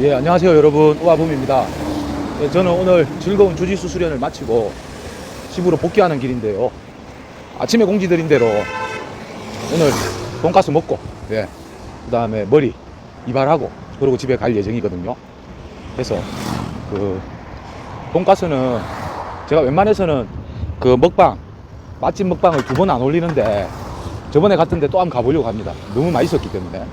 예, 안녕하세요 여러분. 우아붐입니다. 예, 저는 오늘 즐거운 주짓수 수련을 마치고 집으로 복귀하는 길인데요. 아침에 공지드린 대로 오늘 돈가스 먹고, 예, 그 다음에 머리 이발하고, 그리고 집에 갈 예정이거든요. 그래서 그 돈가스는 제가 웬만해서는 그 먹방, 맛집 먹방을 두 번 안 올리는데 저번에 갔던데 또 한번 가보려고 합니다. 너무 맛있었기 때문에.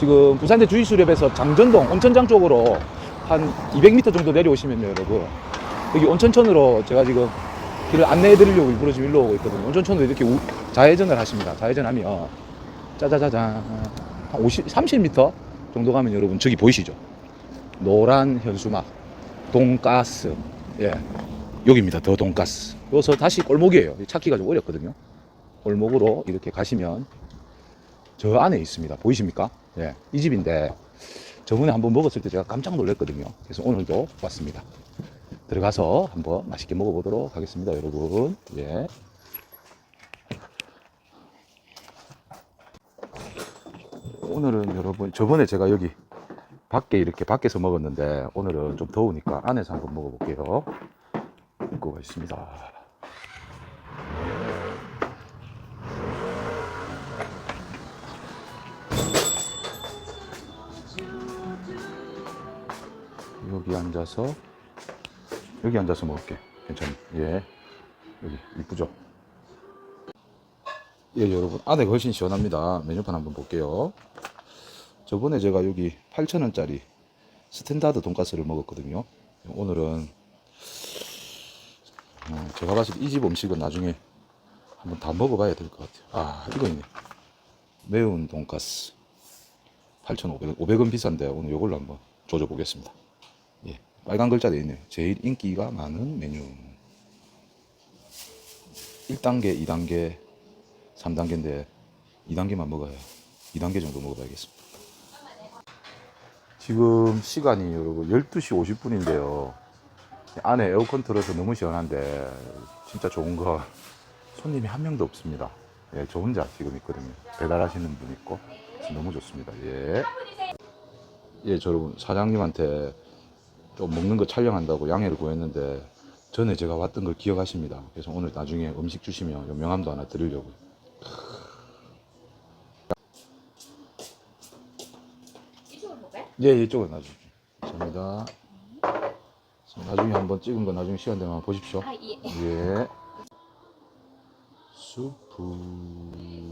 지금 부산대 주의수렵에서 장전동 온천장 쪽으로 한 200m 정도 내려오시면요, 여러분. 여기 온천천으로 제가 지금 길을 안내해 드리려고 일부러 지금 일로 오고 있거든요. 온천천으로 이렇게 우- 좌회전을 하십니다. 좌회전하면 짜자자잔 한 50, 30m 정도 가면 여러분 저기 보이시죠? 노란 현수막 돈가스 예 여기입니다. 더 돈가스. 여기서 다시 골목이에요. 찾기가 좀 어렵거든요. 골목으로 이렇게 가시면 저 안에 있습니다. 보이십니까? 예, 이 집인데 저번에 한번 먹었을 때 제가 깜짝 놀랐거든요. 그래서 오늘도 왔습니다. 들어가서 한번 맛있게 먹어보도록 하겠습니다, 여러분. 예. 오늘은 여러분, 저번에 제가 여기 밖에 이렇게 밖에서 먹었는데 오늘은 좀 더우니까 안에서 한번 먹어볼게요. 이거가 있습니다. 여기 앉아서 여기 앉아서 먹을게. 괜찮네. 예. 여기 이쁘죠? 예, 여러분. 안에 훨씬 시원합니다. 메뉴판 한번 볼게요. 저번에 제가 여기 8,000원짜리 스탠다드 돈가스를 먹었거든요. 오늘은 어, 제가 봤을 때 이 집 음식은 나중에 한번 다 먹어봐야 될 것 같아요. 아, 이거 있네. 매운 돈가스. 8,500원. 500원 비싼데 오늘 이걸로 한번 조져보겠습니다. 예, 빨간 글자 돼 있네. 제일 인기가 많은 메뉴. 1단계, 2단계, 3단계인데 2단계만 먹어야 2단계 정도 먹어봐야겠습니다. 지금 시간이 여러분 12시 50분인데요. 안에 에어컨 틀어서 너무 시원한데 진짜 좋은 거 손님이 한 명도 없습니다. 예, 저 혼자 지금 있거든요. 배달하시는 분 있고 너무 좋습니다. 예. 예, 저 여러분 사장님한테 좀 먹는 거 촬영한다고 양해를 구했는데 전에 제가 왔던 걸 기억하십니다. 그래서 오늘 나중에 음식 주시면 요 명함도 하나 드리려고. 이쪽으로 볼까요? 예, 이쪽은 나중에. 감사합니다. 나중에 한번 찍은 거 나중에 시간 되면 보십시오. 아, 예. 예. 수프.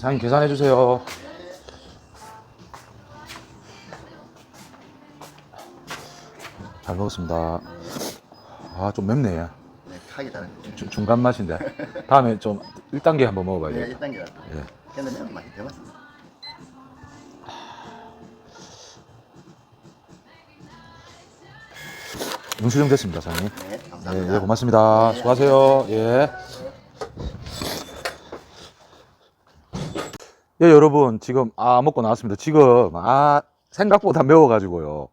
사장님 계산해 주세요. 잘 먹었습니다. 아, 좀 맵네. 네, 하기 다른 거. 중간 맛인데. 다음에 좀 1단계 한번 네, 먹어봐야겠다. 1단계가. 예. 근데 매운 맛이 더 맛있어. 영수증 됐습니다, 사장님. 네, 예, 감사합니다. 예, 고맙습니다. 수고하세요. 예. 예, 여러분, 지금, 아, 먹고 나왔습니다. 지금, 아, 생각보다 매워가지고요.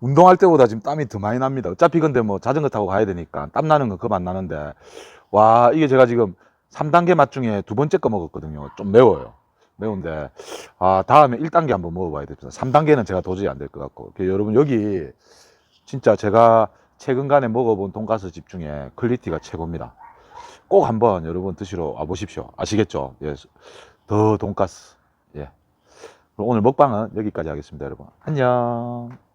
운동할 때보다 지금 땀이 더 많이 납니다. 어차피 근데 뭐 자전거 타고 가야 되니까 땀 나는 건 그만 나는데, 와, 이게 제가 지금 3단계 맛 중에 두 번째 거 먹었거든요. 좀 매워요. 매운데, 아, 다음에 1단계 한번 먹어봐야 됩니다. 3단계는 제가 도저히 안 될 것 같고. 그 여러분, 여기, 진짜 제가 최근간에 먹어본 돈가스 집 중에 퀄리티가 최고입니다. 꼭 한번 여러분 드시러 와보십시오. 아시겠죠? 예. 더 돈가스. 예. 오늘 먹방은 여기까지 하겠습니다, 여러분. 안녕.